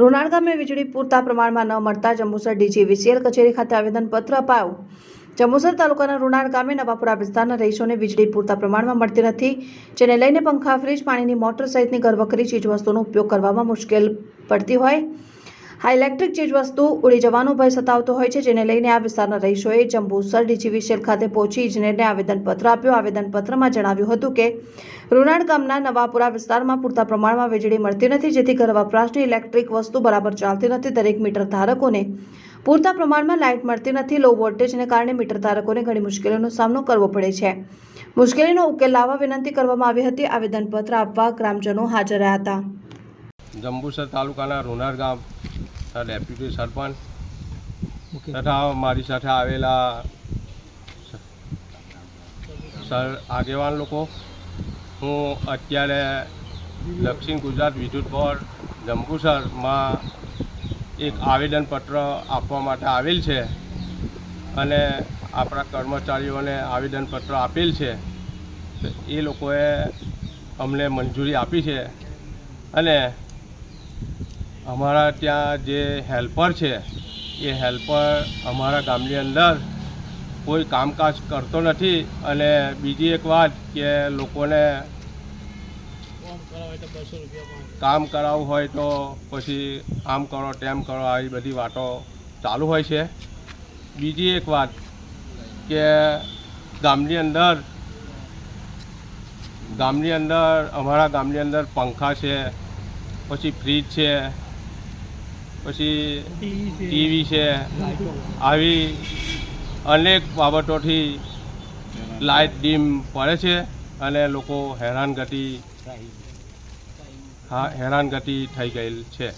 રોનાળ ગામે વીજળી પૂરતા પ્રમાણમાં ન મળતા જંબુસર ડીજીવીસીએલ કચેરી ખાતે આવેદનપત્ર અપાયું. જંબુસર તાલુકાના રૂણાળ ગામે નવાપુરા વિસ્તારના રહીશોને વીજળી પૂરતા પ્રમાણમાં મળતી નથી, જેને લઈને પંખા, ફ્રીજ, પાણીની મોટર સહિતની ઘરવખરી ચીજવસ્તુનો ઉપયોગ કરવામાં મુશ્કેલ પડતી હોય. આ ઇલેક્ટ્રિક ચીજવસ્તુ ઉડી જવાનો ભય સતાવતો હોય છે, જેને લઈને આ વિસ્તારના રહીશોએ જંબુસર ડીજીવીસીએલ ખાતે પહોંચી ઇજનેરને આવેદનપત્ર આપ્યું. આવેદનપત્રમાં જણાવ્યું હતું કે રૂનાળ ગામના નવાપુરા વિસ્તારમાં પૂરતા પ્રમાણમાં વીજળી મળતી નથી, જેથી ઘર વપરાશની ઇલેક્ટ્રિક વસ્તુ બરાબર ચાલતી નથી. દરેક મીટર ધારકોને પૂરતા પ્રમાણમાં લાઇટ મળતી નથી. લો વોલ્ટેજને કારણે મીટર ધારકોને ઘણી મુશ્કેલીનો સામનો કરવો પડે છે. મુશ્કેલીનો ઉકેલ લાવવા વિનંતી કરવામાં આવી હતી. આવેદનપત્ર આપવા ગ્રામજનો હાજર રહ્યા હતા. જંબુસર તાલુકાના રૂનાર ગામ ડેપ્યુટી સરપંચ તથા મારી સાથે આવેલા સર આગેવાન લોકો. હું અત્યારે દક્ષિણ ગુજરાત વિદ્યુત બોર્ડ જંબુસરમાં એક આવેદનપત્ર આપવા માટે આવેલ છે અને આપણા કર્મચારીઓને આવેદનપત્ર આપેલ છે. એ લોકોએ અમને મંજૂરી આપી છે અને અમારા ત્યાં જે હેલ્પર છે, એ હેલ્પર અમારા ગામની અંદર કોઈ કામકાજ કરતો નથી અને બીજી એક વાત કે લોકોને કામ કરાવવું હોય તો પછી આમ કરો, તેમ કરો, આવી બધી વાતો ચાલુ હોય છે. બીજી એક વાત કે ગામની અંદર ગામની અંદર, અમારા ગામની અંદર પંખા છે, પછી ફ્રીજ છે પછી ટીવી છે. આવી અનેક બાબતોથી લાઇટ ડીમ પડે છે અને લોકો હેરાનગતિ હા હેરાનગતિ થઈ ગયેલ છે.